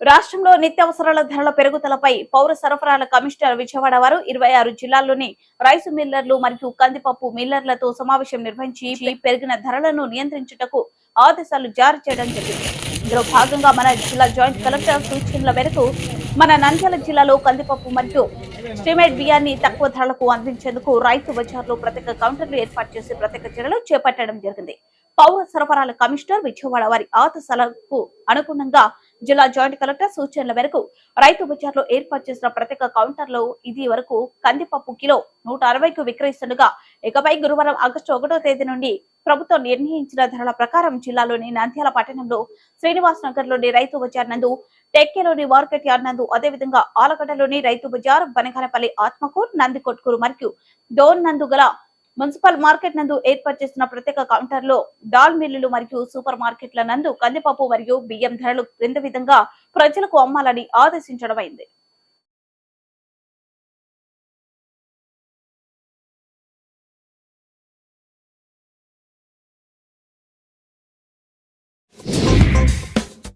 రాష్ట్రంలో నిత్యావసరాల ధరల పెరుగుదలపై పౌర సరఫరాల కమిషనర్ విజయవాడ వారు ఇరవై ఆరు జిల్లాల్లోని రైసు మిల్లర్లు మరియు కందిపప్పు మిల్లర్లతో సమావేశం నిర్వహించి పెరిగిన ధరలను నియంత్రించుటకు ఆదేశాలు జారీ చేయడం జరిగింది. ఇందులో భాగంగా మన జిల్లా జాయింట్ కలెక్టర్ సూచనల మేరకు మన నంద్యాల జిల్లాలో కందిపప్పు మరియు స్టీమేట్ బియ్యాన్ని తక్కువ ధరలకు అందించేందుకు రైతు బజార్లో ప్రత్యేక కౌంటర్లు ఏర్పాటు చేసి ప్రత్యేక చర్యలు చేపట్టడం జరిగింది. పౌర సరఫరాల కమిషనర్ విజయవాడ వారి ఆదేశాలకు అనుగుణంగా జిల్లా జాయింట్ కలెక్టర్ సూచనల మేరకు రైతు బజార్లో ఏర్పాటు చేసిన ప్రత్యేక కౌంటర్లో ఇది వరకు కందిపప్పు కిలో నూట అరవైకు విక్రయిస్తుండగా ఇకపై గురువారం ఆగస్టు ఒకటో తేదీ నుండి ప్రభుత్వం నిర్ణయించిన ధరల ప్రకారం జిల్లాలోని నంద్యాల పట్టణంలో శ్రీనివాస్ నగర్లోని రైతు బజార్ నందు టెక్కేలోని మార్కెట్ యార్డ్ నందు అదేవిధంగా ఆలగడ్డలోని రైతు బజార్ బనగానపల్లి ఆత్మకూర్ నందికొట్కూరు మరియు డోన్ నందు గల మున్సిపల్ మార్కెట్ నందు ఏర్పాటు చేసిన ప్రత్యేక కౌంటర్లో దాల్ మిల్లులు మరియు సూపర్ మార్కెట్ల నందు కందిపప్పు మరియు బియ్యం ధరలు క్రింద విధంగా ప్రజలకు అమ్మాలని ఆదేశించడమైంది